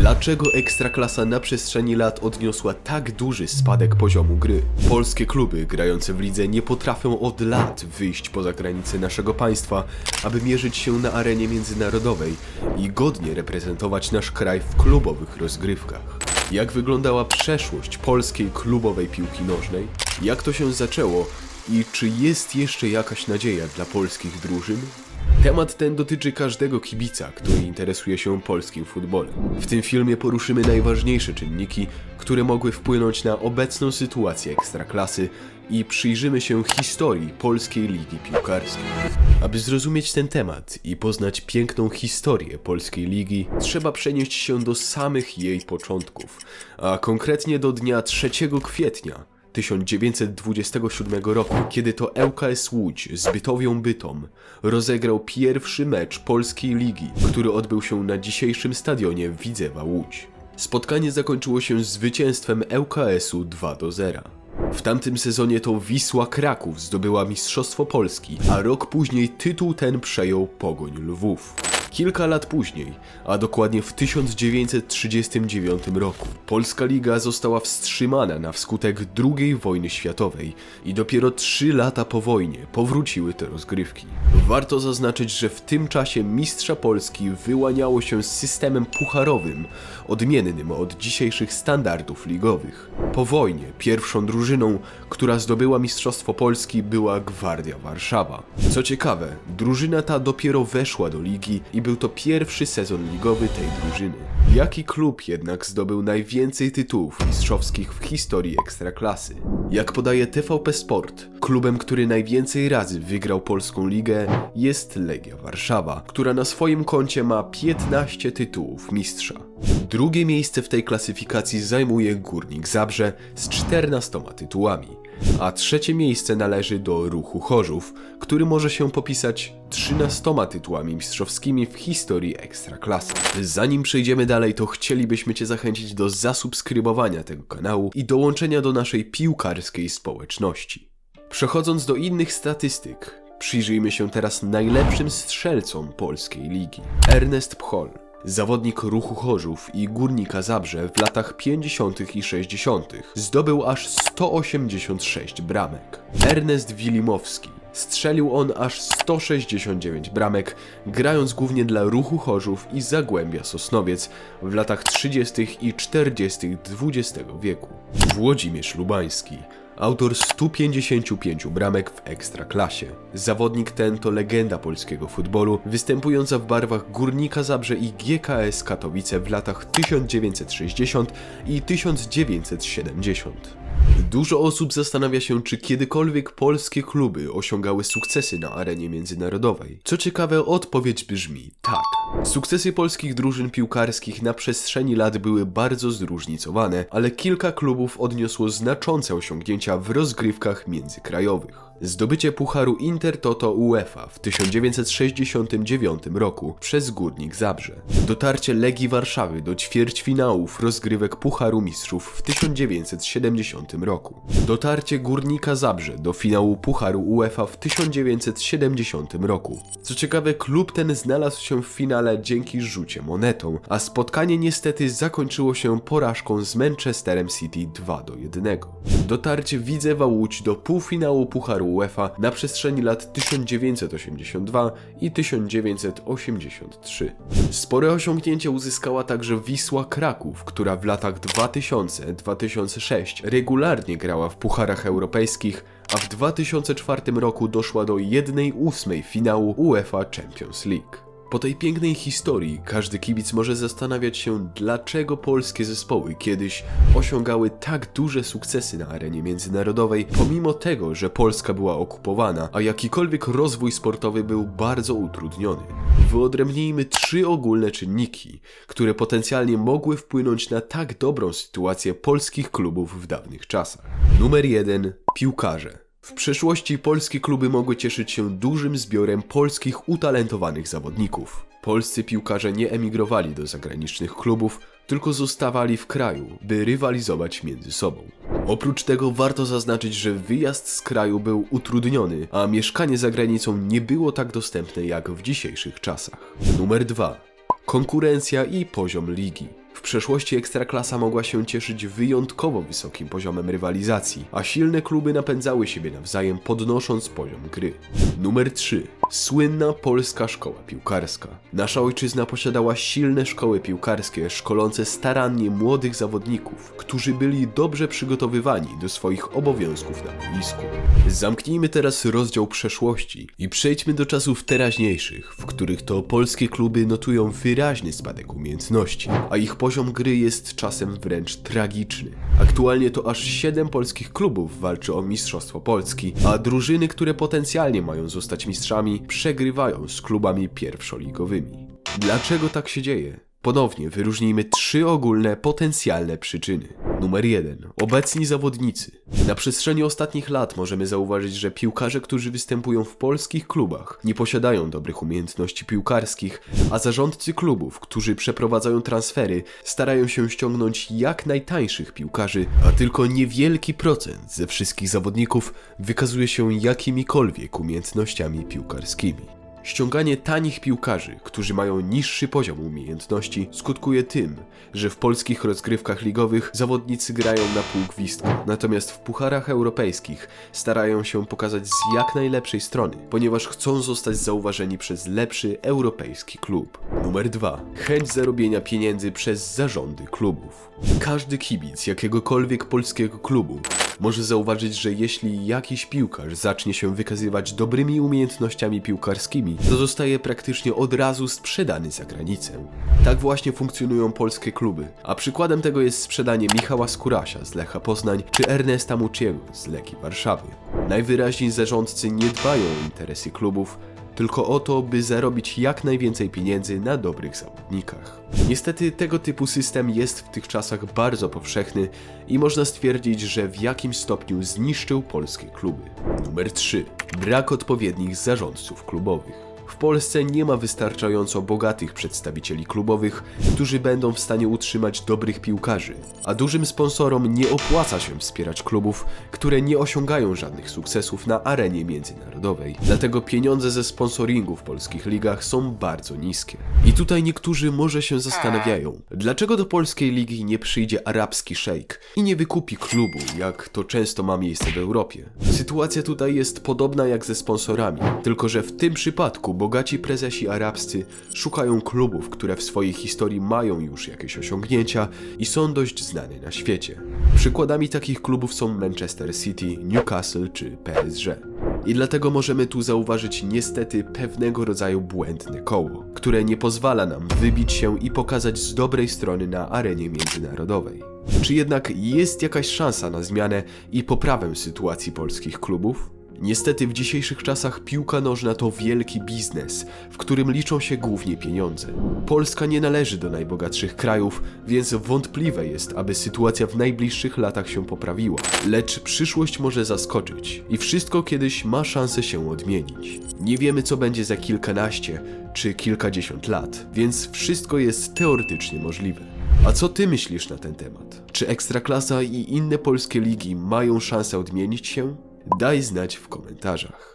Dlaczego Ekstraklasa na przestrzeni lat odniosła tak duży spadek poziomu gry? Polskie kluby grające w lidze nie potrafią od lat wyjść poza granice naszego państwa, aby mierzyć się na arenie międzynarodowej i godnie reprezentować nasz kraj w klubowych rozgrywkach. Jak wyglądała przeszłość polskiej klubowej piłki nożnej? Jak to się zaczęło i czy jest jeszcze jakaś nadzieja dla polskich drużyn? Temat ten dotyczy każdego kibica, który interesuje się polskim futbolem. W tym filmie poruszymy najważniejsze czynniki, które mogły wpłynąć na obecną sytuację ekstraklasy i przyjrzymy się historii polskiej ligi piłkarskiej. Aby zrozumieć ten temat i poznać piękną historię polskiej ligi, trzeba przenieść się do samych jej początków, a konkretnie do dnia 3 kwietnia 1927 roku, kiedy to ŁKS Łódź z Bytowią Bytom rozegrał pierwszy mecz polskiej ligi, który odbył się na dzisiejszym stadionie Widzewa Łódź. Spotkanie zakończyło się zwycięstwem ŁKS-u 2 do 0. W tamtym sezonie to Wisła Kraków zdobyła Mistrzostwo Polski, a rok później tytuł ten przejął Pogoń Lwów. Kilka lat później, a dokładnie w 1939 roku, Polska Liga została wstrzymana na wskutek II wojny światowej i dopiero trzy lata po wojnie powróciły te rozgrywki. Warto zaznaczyć, że w tym czasie mistrza Polski wyłaniało się z systemem pucharowym, odmiennym od dzisiejszych standardów ligowych. Po wojnie pierwszą drużyną, która zdobyła Mistrzostwo Polski była Gwardia Warszawa. Co ciekawe, drużyna ta dopiero weszła do ligi i był to pierwszy sezon ligowy tej drużyny. Jaki klub jednak zdobył najwięcej tytułów mistrzowskich w historii Ekstraklasy? Jak podaje TVP Sport, klubem, który najwięcej razy wygrał polską ligę jest Legia Warszawa, która na swoim koncie ma 15 tytułów mistrza. Drugie miejsce w tej klasyfikacji zajmuje Górnik Zabrze z 14 tytułami, a trzecie miejsce należy do Ruchu Chorzów, który może się popisać 13 tytułami mistrzowskimi w historii Ekstraklasy. Zanim przejdziemy dalej, to chcielibyśmy Cię zachęcić do zasubskrybowania tego kanału i dołączenia do naszej piłkarskiej społeczności. Przechodząc do innych statystyk, przyjrzyjmy się teraz najlepszym strzelcom polskiej ligi. Ernest Pchol, zawodnik ruchu Chorzów i Górnika Zabrze w latach 50. i 60. zdobył aż 186 bramek. Ernest Wilimowski, strzelił on aż 169 bramek, grając głównie dla ruchu Chorzów i Zagłębia Sosnowiec w latach 30. i 40. XX wieku. Włodzimierz Lubański, autor 155 bramek w Ekstraklasie. Zawodnik ten to legenda polskiego futbolu, występująca w barwach Górnika Zabrze i GKS Katowice w latach 1960 i 1970. Dużo osób zastanawia się, czy kiedykolwiek polskie kluby osiągały sukcesy na arenie międzynarodowej. Co ciekawe, odpowiedź brzmi tak. Sukcesy polskich drużyn piłkarskich na przestrzeni lat były bardzo zróżnicowane, ale kilka klubów odniosło znaczące osiągnięcia w rozgrywkach międzykrajowych. Zdobycie Pucharu Intertoto UEFA w 1969 roku przez Górnik Zabrze. Dotarcie Legii Warszawy do ćwierćfinałów rozgrywek Pucharu Mistrzów w 1970 roku. Dotarcie Górnika Zabrze do finału Pucharu UEFA w 1970 roku. Co ciekawe, klub ten znalazł się w finale dzięki rzucie monetą, a spotkanie niestety zakończyło się porażką z Manchesterem City 2 do 1. Dotarcie Widzewa Łódź do półfinału Pucharu UEFA na przestrzeni lat 1982 i 1983. Spore osiągnięcie uzyskała także Wisła Kraków, która w latach 2000-2006 regularnie grała w pucharach europejskich, a w 2004 roku doszła do 1/8 finału UEFA Champions League. Po tej pięknej historii każdy kibic może zastanawiać się, dlaczego polskie zespoły kiedyś osiągały tak duże sukcesy na arenie międzynarodowej, pomimo tego, że Polska była okupowana, a jakikolwiek rozwój sportowy był bardzo utrudniony. Wyodrębnijmy trzy ogólne czynniki, które potencjalnie mogły wpłynąć na tak dobrą sytuację polskich klubów w dawnych czasach. Numer 1. Piłkarze. W przeszłości polskie kluby mogły cieszyć się dużym zbiorem polskich utalentowanych zawodników. Polscy piłkarze nie emigrowali do zagranicznych klubów, tylko zostawali w kraju, by rywalizować między sobą. Oprócz tego warto zaznaczyć, że wyjazd z kraju był utrudniony, a mieszkanie za granicą nie było tak dostępne jak w dzisiejszych czasach. Numer 2. Konkurencja i poziom ligi. W przeszłości Ekstraklasa mogła się cieszyć wyjątkowo wysokim poziomem rywalizacji, a silne kluby napędzały siebie nawzajem podnosząc poziom gry. Numer 3. Słynna polska szkoła piłkarska. Nasza ojczyzna posiadała silne szkoły piłkarskie szkolące starannie młodych zawodników, którzy byli dobrze przygotowywani do swoich obowiązków na boisku. Zamknijmy teraz rozdział przeszłości i przejdźmy do czasów teraźniejszych, w których to polskie kluby notują wyraźny spadek umiejętności, a ich poziom gry jest czasem wręcz tragiczny. Aktualnie to aż 7 polskich klubów walczy o Mistrzostwo Polski, a drużyny, które potencjalnie mają zostać mistrzami, przegrywają z klubami pierwszoligowymi. Dlaczego tak się dzieje? Ponownie wyróżnijmy trzy ogólne potencjalne przyczyny. Numer 1. Obecni zawodnicy. Na przestrzeni ostatnich lat możemy zauważyć, że piłkarze, którzy występują w polskich klubach, nie posiadają dobrych umiejętności piłkarskich, a zarządcy klubów, którzy przeprowadzają transfery, starają się ściągnąć jak najtańszych piłkarzy, a tylko niewielki procent ze wszystkich zawodników wykazuje się jakimikolwiek umiejętnościami piłkarskimi. Ściąganie tanich piłkarzy, którzy mają niższy poziom umiejętności, skutkuje tym, że w polskich rozgrywkach ligowych zawodnicy grają na pół gwizdka, natomiast w pucharach europejskich starają się pokazać z jak najlepszej strony, ponieważ chcą zostać zauważeni przez lepszy europejski klub. Numer 2. Chęć zarobienia pieniędzy przez zarządy klubów. Każdy kibic jakiegokolwiek polskiego klubu może zauważyć, że jeśli jakiś piłkarz zacznie się wykazywać dobrymi umiejętnościami piłkarskimi, to zostaje praktycznie od razu sprzedany za granicę. Tak właśnie funkcjonują polskie kluby, a przykładem tego jest sprzedanie Michała Skurasia z Lecha Poznań czy Ernesta Muciego z Legii Warszawy. Najwyraźniej zarządcy nie dbają o interesy klubów, tylko o to, by zarobić jak najwięcej pieniędzy na dobrych zawodnikach. Niestety tego typu system jest w tych czasach bardzo powszechny i można stwierdzić, że w jakimś stopniu zniszczył polskie kluby. Numer 3. Brak odpowiednich zarządców klubowych. W Polsce nie ma wystarczająco bogatych przedstawicieli klubowych, którzy będą w stanie utrzymać dobrych piłkarzy, a dużym sponsorom nie opłaca się wspierać klubów, które nie osiągają żadnych sukcesów na arenie międzynarodowej. Dlatego pieniądze ze sponsoringu w polskich ligach są bardzo niskie. I tutaj niektórzy może się zastanawiają, dlaczego do polskiej ligi nie przyjdzie arabski szejk i nie wykupi klubu, jak to często ma miejsce w Europie. Sytuacja tutaj jest podobna jak ze sponsorami, tylko że w tym przypadku bogaci prezesi arabscy szukają klubów, które w swojej historii mają już jakieś osiągnięcia i są dość znane na świecie. Przykładami takich klubów są Manchester City, Newcastle czy PSG. I dlatego możemy tu zauważyć niestety pewnego rodzaju błędne koło, które nie pozwala nam wybić się i pokazać z dobrej strony na arenie międzynarodowej. Czy jednak jest jakaś szansa na zmianę i poprawę sytuacji polskich klubów? Niestety w dzisiejszych czasach piłka nożna to wielki biznes, w którym liczą się głównie pieniądze. Polska nie należy do najbogatszych krajów, więc wątpliwe jest, aby sytuacja w najbliższych latach się poprawiła. Lecz przyszłość może zaskoczyć i wszystko kiedyś ma szansę się odmienić. Nie wiemy co będzie za kilkanaście czy kilkadziesiąt lat, więc wszystko jest teoretycznie możliwe. A co ty myślisz na ten temat? Czy Ekstraklasa i inne polskie ligi mają szansę odmienić się? Daj znać w komentarzach.